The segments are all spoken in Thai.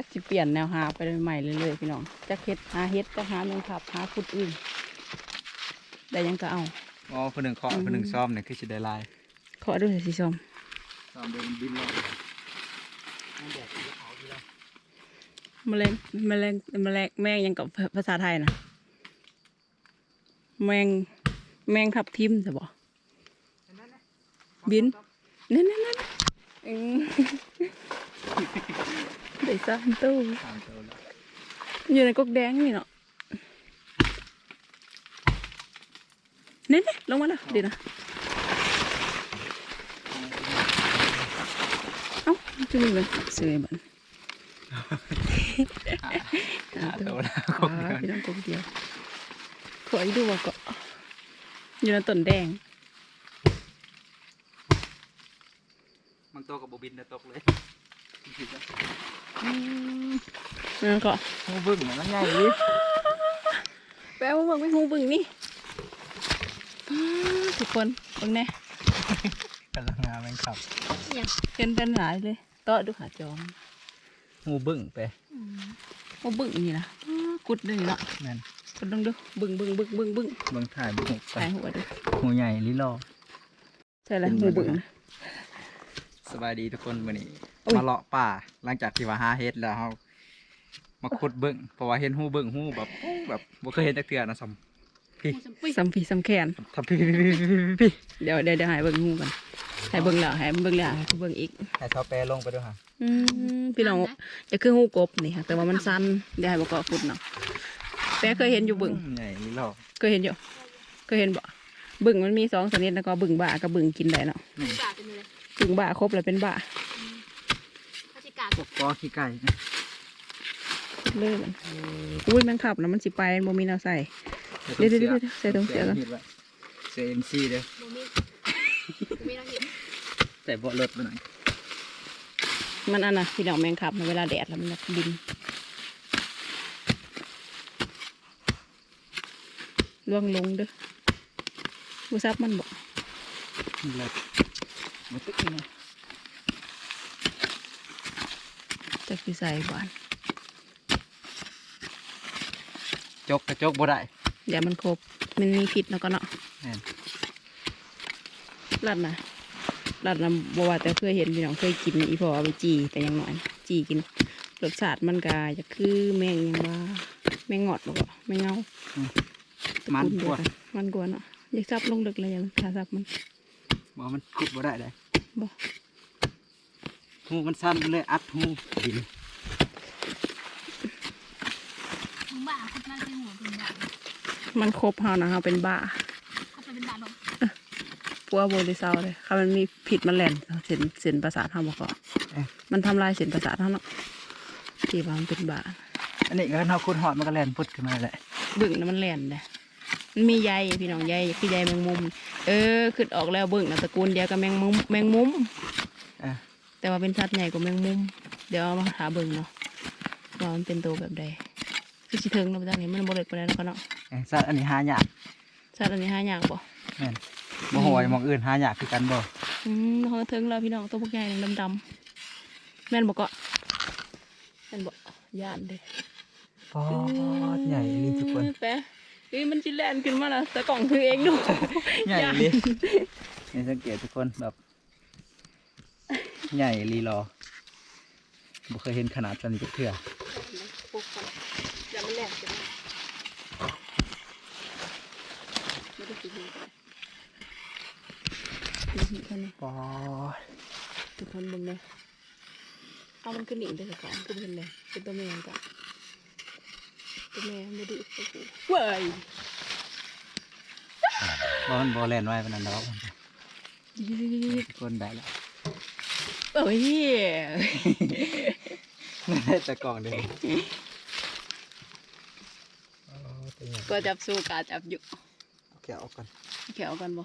จักสิเปลี่ยนแนวหาไปใหม่ๆเรื่อยๆพี่น้องจักเฮ็ดหาเฮ็ดจักหาแมงขับหาพุดอื่นได้หยังก็เอาอ๋อคนหนึ่งเคาะคนหนึ่งซ้อมเนี่ยคือสิได้ลายขอด้วยสิชมซ้อมเดินบินเลยแมลงแมลงแมลงแมงหยังกับภาษาไทยนะแมงแมงทับทิมใช่บ่บินนั่นนั่นนั่น อืม ได้สามตู้ ตามตัวแล้ว อยู่ในกกแดงนี่เนาะเน่เน่ลงมาแล้วดีนะเอ้าจุ่มเลยเสือบัน หาตัวแล้วค อ๋ ง อพี่น้องกกเดียวขออีกดูว่าก็อยู่ในต้นแดง บางตัวกับโบบินนะตกเลย อืม นั่นก็โอ้บึ้งมันใหญ่ดิแปลว่าเบิ่งไม่หูเบิ่งนี่ป๊าดทุกคนเบิ่งแน่กำลังงามแมงขับเห็นเป็นหลายเลยต่อดูขาจอมงูบึ้งไปว่าบึ้งนี่นะป๊าดกุดเลยเนาะนั่นกดลงดูบึ้งบึ้งบึ้งบึ้งบึ้งเบิ่งถ่ายบึ้งไปใส่หัวดูงูใหญ่ลิลอใช่แล้วหูบึ้งนะสบายดีทุกคนวันนี้อุ๊ย มาเลาะป่า หลังจากที่ว่าหาเฮ็ดแล้วเรามาขุดเบิ่งเพราะว่าเห็นหูเบิ่งหูแบบแบบบ่เคยเห็นจักเทื่อนะซัมพี่สัมผีสัมแขนทำพี่พี่พี่พี่พี่พี่เดี๋ยวเดี๋ยวเดี๋ยวใหายเบิ่งหูกันใหายเบิ่งแล้วใหายเบิ่งแล้วให้เบิ่งอีกให้เขาแปรลงไปด้วยค่ะอืมพี่น้องจะคือหูกบนี่ค่ะแต่ว่ามันสั้นเดี๋ยวให้บอกก็ฟุดเนาะแต่เคยเห็นอยู่บึ้งใหญ่ลิลอเคยเห็นอยู่เคยเห็นบ่บึ้งมันมีสองชนิดแล้วก็บึ้งบ่ากับบึ้งกินได้เนาะกาดเป็นเลยบึ้งบ่าครบแล้วเป็นบ่าเขาจะกาด พวกกอขี้ไก่นะเลยมันอุ้ยแมันขับนะมันสิไปมันบ่มีแนวใส่เดี๋ยวเดี๋ยวเดี๋ยวใส่ตรงเสือก่อนเสือเอ็มซีเด้อโมมีโมมีเราเห็นใส่เบาะรถไปหน่อยมันอันน่ะพี่น้องแมงขับนะเวลาแดดแล้วมันจะบินล่วงลงเด้อบูซับมันบอกรถมาตึกนี่นะ จะคือใส่บ้านจกกระจกบ่ได้อย่ามันครบมันมีพิษเนาะก็เนาะแม่นรัดนะรัดนะบว่าแต่เคยเห็นพี่น้องเคยกินอีพอเอาไปจีแต่ยังน้อย จีกินรสชาติมันก็จะคือแมงยังว่าแมงงอดบอกว่าแมงเงามันตระกกูลว่าเดียกันมันกว่าเนาะอยากซับลงลึกเลยยังถ้าซับมันบ่มันขุดบ่ได้เลยบ่ หูมันสั้นเลยอัดหูดินมึงบ้าเขามาเป็นหัวเป็นบ้ามันครบเฮานะเฮาเป็นบ้าเขาเป็นบ้าแบบปัวโบไดิเซาเลยค่ะมันมีผิดมันแหลนเส้นเส้นประสาทเฮาบ่ก็มันทำลายเส้นประสาทเฮาเนาะที่ว่ามันเป็นบ้าอันนี้ก็เฮาขุดหอดมันก็แล่นพุดขึ้นมาแหละบึ่งนะมันแหลนเลยมันมีใยพี่น้องใยคือใยแมงมุม เออขึ้นออกแล้วบึ่งนะตระกูลเดียวกับแมงมุมแมงมุมเออ แต่ว่าเป็นสัตว์ใหญ่กว่าแมงมุม เดี๋ยวเอามาหาเบิ่งเนาะว่ามันเป็นตัวแบบใดคือสิเทิงเนาะจังนี้มันบ่เลิกไปแล้วเนาะเนาะไอ้สัตว์อันนี้หายากสัตว์อันนี้หายากบ่แม่นบ่ฮู้ว่าหมองอื่นหายากคือกันบ่อืมเขาเทิงแล้วพี่น้องตัวพวกใหญ่ดำๆแม่นบ่ก็แม่นบ่ย่านเด้ปอดใหญ่เลยทุกคนแปะเฮ้ยมันจิแลนขึ้นมาแล้วแต่กล่องถือเองดูใหญ่เลยนี่สังเกตทุกคนแบบ ใหญ่ลีรอบ่เคยเห็นขนาดสนิทเทื่อปุ๊บก่อนอย่ามันแหลกจังไม่ได้กินเลยนี่แค่นี้ปอดทุกคนเบึงเลยเอามันขึ้นหนีได้ก่อนขึ้นเป็นเลยเป็นตัวแม่ก่อนตัวแม่ไม่ดื้อตัวกูเว้ยบ่มันบ่แล่นไว้ปานนั้นดอกทุกคนได้แล้ว เอ้ยได้แต่กล่องเดียวอ๋อตัวใหญ่ก็จับสู้กาจับอยู่เอาแกะออกก่อนแขวกันบ่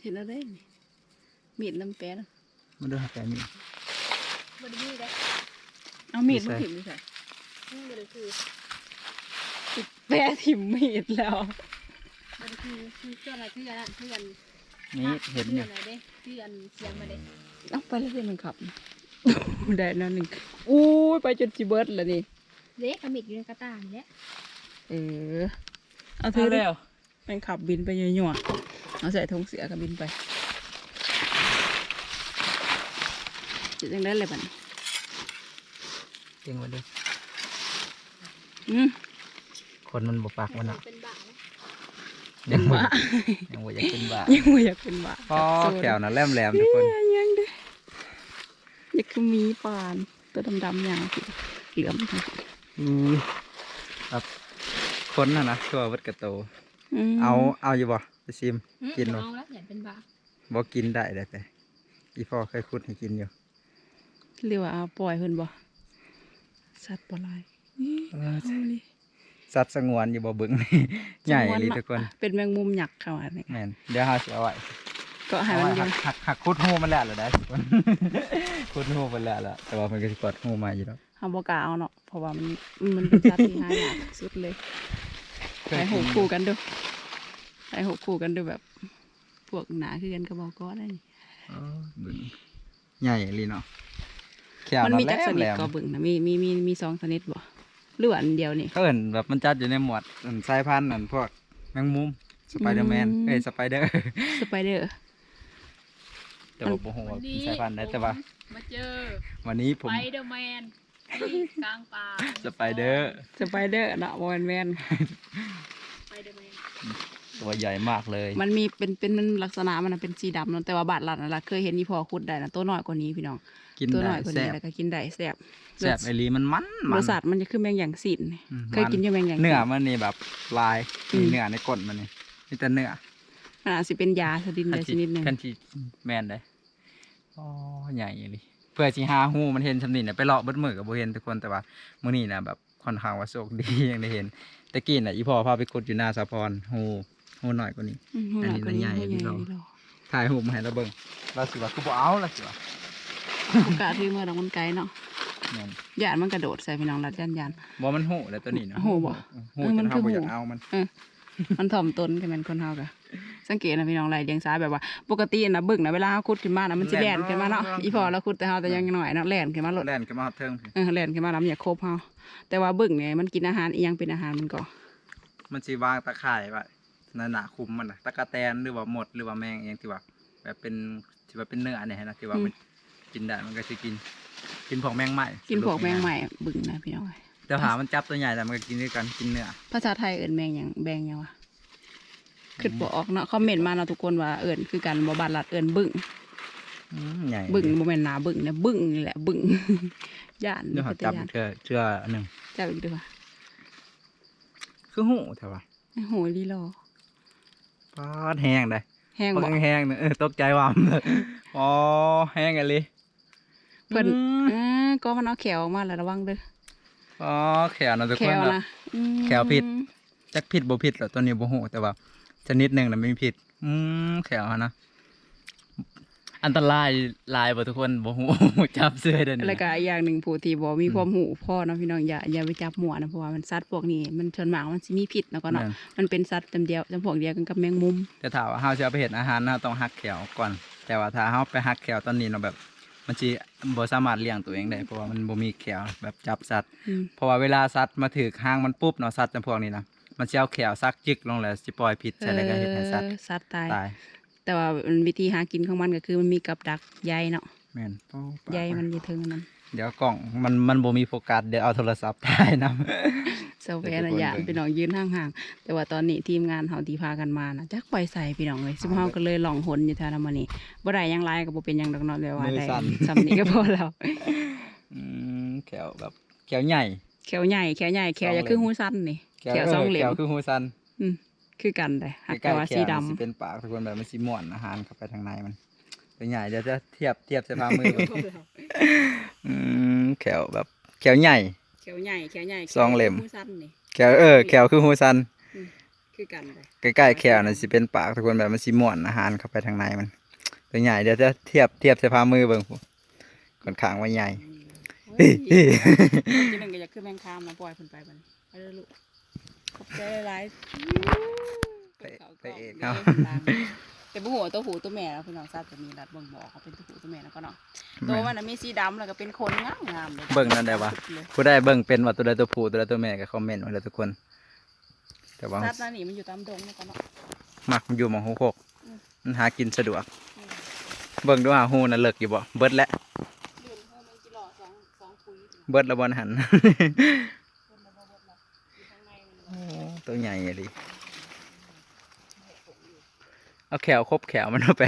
เห็นแล้วได้นี่มีดน้ำแปะนะมาดูหาแกะมีบไดมีเลยเอามีดไม่มาใส่ถิ่มดิค่ะนี่บไดคือแปะถิ่มมีดแล้วบไดคือคือเจ้าอะไรคืออันคืออัน นี่เห็นคือเนี่ยอะไรเด้คืออันเสียงมาเด้เอาไปแล้วเดี๋ยวมันขับ ได้นั่นหนึ่งอู้ยไปจนจีเบิร์ดแล้วนี่เด็กกระมิดอยู่ในกระตานี่แหละเออเอาเธเอาอดิแล้วแม่งขับบินไปยั่วๆเอาใส่ธงเสือกับบินไปจะยังได้เลยบัดนเก่งไว้เลยอืมคนมันบ่ปากมันอะเป็นบ้าแล้ว ยังบ่บ้ายังบ่อยากเป็นบ้ายังไม่อยากเป็นบ้าพอแขวน่ะแหลมๆทุกคนเอ้ยยังเด้ออยากคือหมีปานตัวดำๆอย่างสิเหลือมทั้งสิอือครับคนน่ะนะตัวเบิดกระโตมเอาเอาอยู่บ่ไปซิมกินบ่เอาแล้วอย่าเป็นบ้าบ่กินได้ได้แต่อีพ่อเคยคุดให้กินอยู่เรียกว่าเอาปล่อยเพิ่นบ่สัตว์บ่หลายนี่เอานี่ สัตว์สงวนอยู่บ่เบิ่งนี่ใหญ่เลยทุกคนเป็นแมงมุมหยักษ์เข้ามาเนี่ยแม่นเดี๋ยวเฮาสิเอาไว้ก็ให้มันอหัยู่กหักหักคุดหูมันแล้วเหรอได้ทุกคนคุดหูมันแล้วล่ะแต่ว่ามันก็สิกดหูมาอยู่แล้วเฮาบ่กล้าเอาเนาะเพราะว่ามันมันเป็นสัตว์ที่หายากสุดเลยไปหกคู่กันดูไปหกคู่กันดูแบบพวกหนาคือกันก็บอกก็ได้นี่เออเบิ่งใหญ่เลยเนาะแขวมันมีจักสนิทแหลมๆก็เบิ่งนะมีมีมีมีสองชนิดบ่ หรือว่าอันเดียวนี่ เขาเห็นแบบมันจัดอยู่ในหมวดอันสายพันธุ์อันพวกแมงมุมสไปเดอร์แมนอืม เอ้ยสไปเดอร์ สไปเดอร์ แต่ว่าโมโหว่าเป็นสายพันธุ์ได้แต่ว่า มาเจอวันนี้ผมไปเดอร์แมนที่กลางป่าสไปเดอร์สไปเดอร์เนาะบ่แม่นแม่นไปเดอร์แมน ตัวใหญ่มากเลย มันมีเป็นเป็นมันลักษณะมันนะเป็นสีดำเนาะแต่ว่าบาดหลัดนั่นล่ะเคยเห็นอีพอขุดได้นะตัวน้อยกว่านี้พี่น้องกินตัวได้น้อยกว่าแซ่นี้บแล้วก็กินได้แซ่บแซ่บไอหลีมันมันมัรนสชาติมันจะคือแมงอย่างสินอืม เคยกินอยู่แมงอย่างเนื้อมันนี่แบบลายอืม มีเนื้อในก้นมันนี่มีแต่เนื้อมันอาจสิเป็นยาสดินได้ชนิดหนึงกันที่แมนได้อ๋อใหญ่เลยเพื่อสิหาหูมันเห็นชำนิเนี่ยไปเลาะเบิดมือกับโบเห็นทุกคนแต่ว่ามื้อนี้นะแบบค่อนข้างว่าโชคดี ยังได้เห็นตะกี้น่ะอีพ่อพาไปขุดอยู่หน้าสะพรหู หูหน่อยกว่านี้อืมอันนี้หัวหใหญ่กว่าพี่นี้น้องหัวใหญ่ถ่ายหูปมาให้เราเบิ่งเราสิว่าคือบ่เอาล่ะสิว่าโอกาสที่เมื่อเรามันไกลเนาะแม่นยานมันกระโดดใส่พี่น้องรัดยันยันบ่มันหูแล้วตัวนี้เนาะหูบ่หูเออจมันนคืเฮาอบ่หูอยากเอามันมันถ่อมตนกันเป็นคนเฮากะสังเกตนะพี่น้องไรเดียงซ้ายแบบว่า ปกตินะบึ้งนะเวลาเฮาขุดขึ้นมานะมันสิแล่นขึ้นมาเนาะอีพอเราขุดแต่เฮาแต่ยังน้อยเนาะแล่นขึ้นมาโลดแล่นขึ้นมาฮอดเทิงเออแล่นขึ้นมาแล้วมันอยากครบเฮาแต่ว่าบึ้งเนี่ยมันกินอาหารอีหยังเป็นอาหารมันก็ มันสิวางตะข่ายไว้ นั่นน่ะคุมมันน่ะตะกะแตนหรือว่าหมดหรือว่าแมงเองที่ว่า แบบเป็นที่ว่าเป็นเนื้อเนี่ยนะที่ว่ามันกินได้มันก็สิกิน กินพวกแมงไหม้กินพวกแมงใหม่บึ้งนะพี่น้องแต่ถามมันจับตัวใหญ่แต่มันก็กินด้วยกันกินเนื้อภาษาไทยเอิ้นแมงหยังแบงหยังวะคิดบ่ออกเนาะคอมเมนต์มาเนาะทุกคนว่าเอิ้นคือกันบ่บาดลัดเอิ้นบึ้งอืมใหญ่บึ้งบ่แม่นหนาบึ้งนะบึ้งนี่แหละบึ้งย่านเดี๋ยวเป็เขานตาจับย่านเชื่อเชื่ออันหนึ่งจับอีกดีกว่าคือหูแต่ว่าโอ้โหลีรอ ปาดแห้งได้แห้งปาบ่ดแห้งๆเนี่ยเออตกใจว่ามเลยอ๋อแห้งอะไรเพิ่นอืมอ่าก็มันเอาแขวออกมาแล้วระวังเด้ออ๋อแขวนะทุกแขคนวแบบนะอืมแขวผิด จักผิดบ่ผิดหรอกตัวนี้บ่หูแต่ว่าชนิดหนึ่งน่ะไม่ผิด อืมแขวนะ อันตรายหลายบ่ทุกคนบ่หูจับเสื้อเดินแล้วก็อีกอย่างหนึ่งผู้ที่บ่มีความหูพ่อเนาะพี่น้องอย่าอย่าไปจับหมัวนะเพราะว่ามันสัตว์พวกนี้ มันชนหมากมันสิมีพิษเนาะก็เนาะมันเป็นสัตว์จำเดียวจำพวกเดียวกันกับแมงมุม แต่ถามว่าเฮาจะเอาไปเฮ็ดอาหารนะต้องหักแขวก่อน แต่ว่าถ้าเฮาไปหักแขวตอนนี้เนาะแบบมันสิบ่สามารถเลี้ยงตัวเองได้เพราะว่ามันบ่มีแขวแบบจับสัตว์อืมเพราะว่าเวลาสัตว์มาถือหางมันปุ๊บเนาะสัตว์จำพวกนี้นะมันสิเอาแขวซักจึกลงแล้วสิปล่อยพิษใส่แล้วก็เฮ็ดให้สัตว์เออสัตว์ตายตาย แต่ว่ามันวิธีหากินของมันก็คือมันมีกับดักใยเนาะแม่นโอ้ปากใยมันอยู่ถึงนั้นเดี๋ยวกล่องมันมันบ่มีโฟกัสเดี๋ยวเอาโทรศัพท์ถ่ายนํเซลเวนอะยานพี่น้องยืนห่างๆแต่ว่าตอนนี้ทีมงานเฮาที่พากันมานะจักปล่อยใส่พี่น้องเลยซึ่งเฮาก็เลยลองหนอยู่แถวนั้นมานี่บ่ได้หยังหลายก็บ่เป็นหยังดอกเนาะเลยว่าได้ซ้ำนี้ก็พอแล้วอืมแขวแบบแขวใหญ่แขวใหญ่แขวใหญ่แขวอย่าคือหูสั้นนี่แขวแขวสองเหลี่ยแขมวคือหูสันอืม คือกันเลยหักใกล้แต่ว่าๆแขสีวดำมันสิเป็นปากทุกคนแบบมันสิม่วนอาหารเข้าไปทางในมันตัวใหญ่เดี๋ยวจะเทียบเทียบใส่ฝ่ามือก่อนอืมแขวแบบแขวใหญ่แขวใหญ่แขวใหญ่สองเหลี่ยมหูสั้นนี่แขวเออแขวคือหูสันคือกันเลยใกล้ๆแขวน่ะสิเป็นปากทุกคนแบบมันสิม่วนอาหารเข้าไปทางในมันตัวใหญ่เดี๋ยวจะเทียบเทียบใส่ฝ่ามือเบิ่งพูค่อนข้างว่าใหญ่เฮ้ยทีหนึ่งก็อยากคือแมงคามนะปล่อยเพิ่นไปบัดนี้ไปเลยลูก ขอบใจหลายไปไปเอกครัเนาะแต่บ่ฮู้ว่าตัวผู้ตัวแม่แล้วพี่น้องทราบจะมีรัดเบิ่งบอกเขาเป็นตัวผู้ตัวแม่แล้วก็เนาะตัวมันน่ะมีสีดำแล้วก็เป็นขนงามงามๆเลยเบิ่งนั่นได้วะเลยผู้ได้เบิ่งเป็นว่าตัวใดตัวผู้ตัวใดตัวแม่ก็คอมเมนต์ไว้เลยทุกคน แต่ว่าสัตว์นั่นนี่มันอยู่ตามดงแล้วก็เนาะมักมันอยู่หมองหกหกอืมมันหากินสะดวก เบิ่งดูหาหูน่ะเลิกอยู่บ่เบิดแล้วเดือนเพิ่มมันจิหล่อสองสองปุ๋ยเบิดแล้วบ่หัน คนละบ่เบิดละอยู่ข้างในมัน ตัวใหญ่เลยเอาแขวครบแขวมันเอาไป